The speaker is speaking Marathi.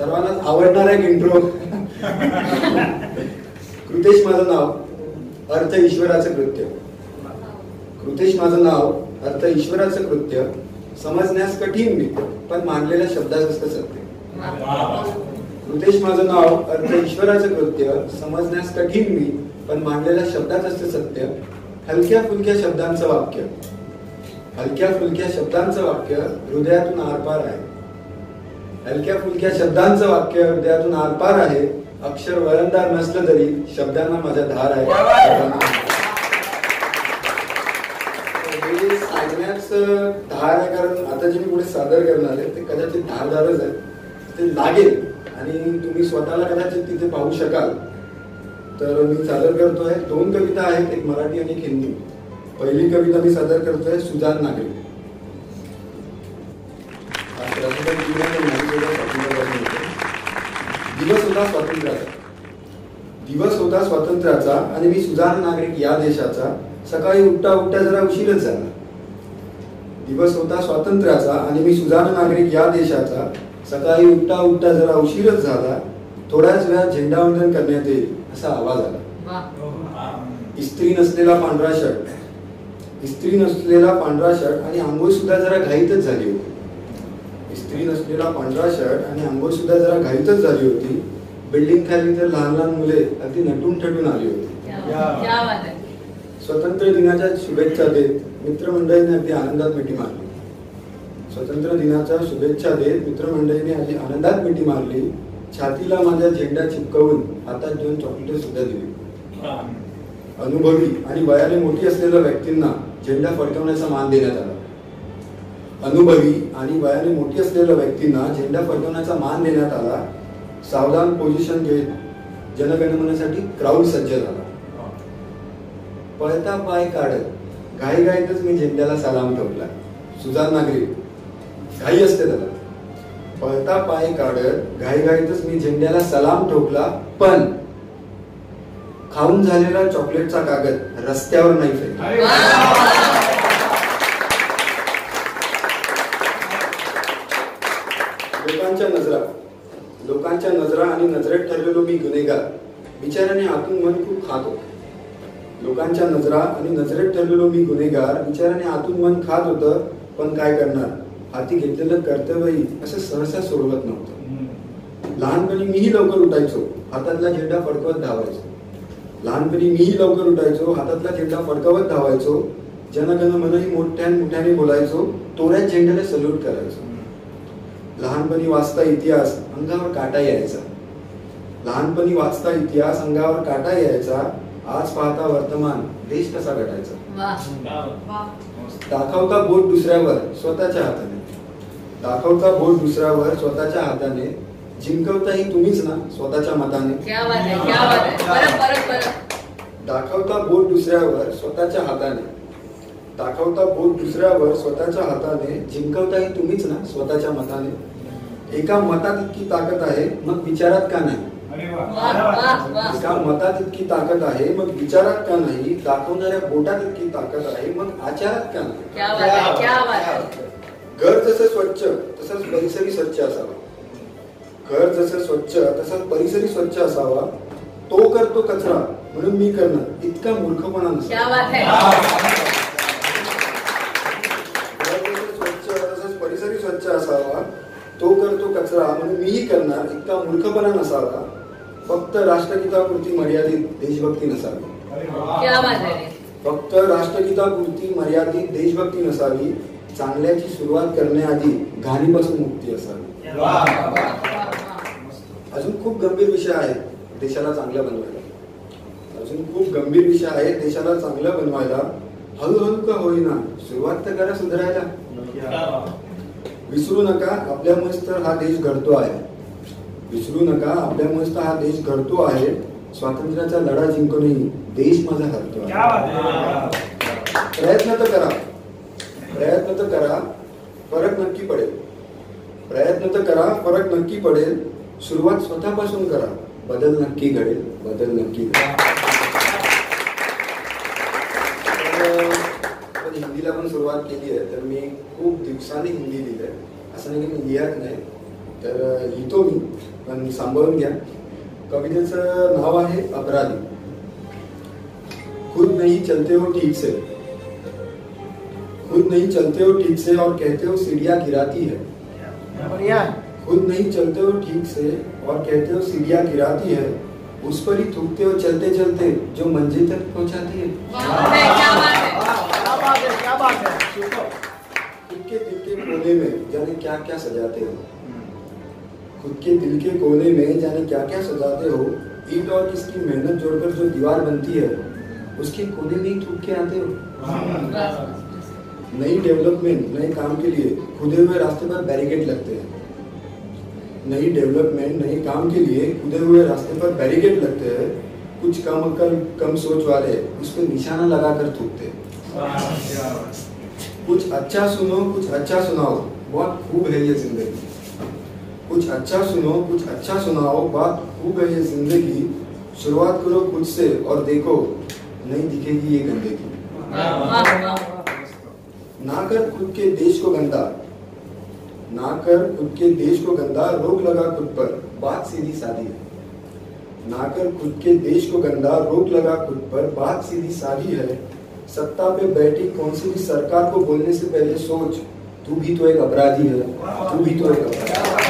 सर्वांनाच आवडणारा एक इंट्रो कृतेश माझं नाव अर्थ ईश्वराचं कृत्य. कृतेश माझं नाव अर्थ ईश्वराचं कृत्य. समजण्यास कठीण मी पण मानलेल्या शब्दात असतं सत्य. कृतेश माझं नाव अर्थ ईश्वराचं कृत्य. समजण्यास कठीण मी पण मांडलेल्या शब्दात असतं सत्य. हलक्या फुलक्या शब्दांचं वाक्य. हलक्या फुलक्या शब्दांचं वाक्य हृदयातून आरपार आहे. हलक्या फुलक्या शब्दांचं वाक्य हृदयातून आरपार आहे. अक्षर वळणदार नसलं तरी शब्दांना माझ्या धार आहे. सांगण्याचं धार आहे कारण आता जे मी पुढे सादर करणार आहे ते कदाचित धारदारच आहे ते लागेल आणि तुम्ही स्वतःला कदाचित तिथे पाहू शकाल. तर मी सादर करतोय. दोन कविता आहेत एक मराठी आणि एक हिंदी. पहिली कविता मी सादर करतोय सुजान नागरी दिवस होता स्वातंत्र्याचा. दिवस होता स्वातंत्र्याचा आणि मी सुजाण नागरिक या देशाचा. सकाळी उठता उठता जरा उशीरच झाला. दिवस होता स्वातंत्र्याचा आणि मी सुजाण नागरिक या देशाचा. सकाळी उठता उठता जरा उशीरच झाला. थोड्याच वेळात झेंडावंदन करण्यात येईल असा आवाज आला. इस्त्री नसलेला पांढरा शर्ट. इस्त्री नसलेला पांढरा शर्ट आणि आंघोळ सुद्धा जरा घाईतच झाली होती. इस्त्री नसलेला पांढरा शर्ट आणि आंघोळ सुद्धा जरा घाईतच झाली होती. बिल्डिंग खाली तर लहान लहान मुले अगदी नटून ठटून आली होती. स्वतंत्र दिनाच्या शुभेच्छा देत मित्रमंडळीने अगदी आनंदात मिठी मारली. स्वतंत्र दिनाच्या शुभेच्छा देत मित्रमंडळीने अगदी आनंदात मिठी मारली. छातीला माझ्या झेंडा चिपकवून हातात दोन चॉकलेट सुद्धा दिली. अनुभवी आणि वयाने मोठी असलेल्या व्यक्तींना झेंडा फडकवण्याचा मान देण्यात आला. अनुभवी आणि वयाने मोठी असलेल्या व्यक्तींना झेंडा फडकवण्याचा मान देण्यात आला. सावधान पोझिशन घेत जनगणमनासाठी क्राऊड सज्ज झाला. पळता पाय काढत घाई घाईतच मी झेंड्याला सलाम ठोकला. सुजान नागरिक घाई असते त्याला. पळता पाय काढत घाई घाईतच मी झेंड्याला सलाम ठोकला पण खाऊन झालेला चॉकलेटचा कागद रस्त्यावर नाही फेकला. लोकांच्या नजरा. लोकांच्या नजरा आणि नजरेत ठरलेलो मी गुन्हेगार. विचाराने आतून मन खूप खात. होत लोकांच्या नजरा आणि नजरेत ठरलेलो मी गुन्हेगार. विचाराने आतून मन खात होतं पण काय करणार? हाती घेतलेलं कर्तव्यही असं सहसा सोडवत नव्हतं. लहानपणी मीही लवकर उठायचो. हातातला झेंडा फडकवत धावायचो. लहानपणी मीही लवकर उठायचो. हातातला झेंडा फडकवत धावायचो. जनगण मनही मोठ्या मोठ्याने बोलायचो. तोऱ्यात झेंड्याला सल्यूट करायचो. लहानपणी वाचता इतिहास अंगावर काटा यायचा. लहानपणी वाचता इतिहास अंगावर काटा यायचा. आज पाहता वर्तमान देश कसा घटायचा दाखवता बोट दुसऱ्यावर स्वतःच्या हाताने. दाखवता बोट दुसऱ्यावर स्वतःच्या हाताने. जिंकवताही तुम्हीच ना स्वतःच्या मताने. दाखवता बोट दुसऱ्यावर स्वतःच्या हाताने. दाखवता बोट दुसऱ्यावर स्वतःच्या हाताने जिंकवताही तुम्हीच ना स्वतःच्या मताने? एका मतात इतकी ताकद आहे मग विचारात का नाही? एका मतात इतकी ताकद आहे मग विचारात का नाही? दाखवणाऱ्या बोटात इतकी ताकद आहे मग आचारात का नाही? घर जसं स्वच्छ तसंच परिसरही स्वच्छ असावा. घर जसं स्वच्छ तसंच परिसरही स्वच्छ असावा. तो करतो कचरा म्हणून मी करणार. इतका मूर्खपणा नसावा स्वच्छ तसंच परिसरही स्वच्छ असावा तो करतो कचरा म्हणून मीही करणार इतका मूर्खपणा नसावा. फक्त राष्ट्रगीतापुरती मर्यादित देशभक्ती नसावी. फक्त राष्ट्रगीतापुरती मर्यादित देशभक्ती नसावी चांगल्याची सुरुवात करण्याआधी घाणीपासून मुक्ती असावी. अजून खूप गंभीर विषय आहे देशाला चांगलं बनवायला. अजून खूप गंभीर विषय आहे देशाला चांगलं बनवायला. हळूहळू का होईना सुरुवात तर करा सुधारायला. विसरू नका आपल्यामुळेच तर हा देश घडतो आहे. विसरू नका आपल्यामुळेच तर हा देश घडतो आहे. स्वातंत्र्याचा लढा जिंकूनही देश माझा हरतो प्रयत्न तर करा. प्रयत्न तर करा फरक नक्की पडेल. प्रयत्न तर करा फरक नक्की पडेल. सुरुवात स्वतःपासून करा. बदल नक्की घडेल बदल नक्की घडेल. हिंदीला पण सुरुवात केली आहे तर मी खूप दिवसांनी हिंदी लिहिलंय असं नाही की मी लिहत नाही तर लिहितो मी पण सांभाळून घ्या कवितेचं नाव आहे अपराधी। खुद नहीं चलते हो ठीक से। खुद नहीं चलते हो ठीक से और कहते हो सीढ़ियाँ गिराती है। बढ़िया। खुद नहीं चलते हो ठीक से और कहते हो सीढ़ियाँ गिराती है। उस पर ही थूकते हो चलते चलते जो मंजिल तक पहुंचाती है। है बात है। खुद के दिल के कोने में जाने क्या क्या सजाते हो? खुद के दिल के कोने में जाने क्या क्या सजाते हो? ईट और किसकी मेहनत जोड़कर जो दीवार बनती है, उसके कोने में ही थूक के आते हो? नई डेवलपमेंट, नए काम के लिए खुदे हुए रास्ते पर बैरिकेड लगते हैं। नई डेवलपमेंट, नए काम के लिए खुदे हुए रास्ते पर बैरिकेड लगते हैं। कुछ कम अकल कम सोच वाले उस पर निशाना लगा कर थूकते हैं। कुछ अच्छा सुनो, कुछ अच्छा सुनाओ। बहुत खूब है ये ज़िंदगी। कुछ अच्छा सुनो, कुछ अच्छा सुनाओ, बात खूब है ये ज़िंदगी। शुरुआत करो खुद से और देखो, नहीं दिखेगी ये गंदगी। ना कर खुद के देश को गंदा। ना कर खुद के देश को गंदा, रोक लगा खुद पर। बात सीधी सादी है। ना कर खुद के देश को गंदा, रोक लगा खुद पर। बात सीधी सादी है। सत्ता पे बैठी कौन सी भी सरकार को बोलने से पहले सोच तू भी तो एक अपराधी है तू भी तो एक अपराधी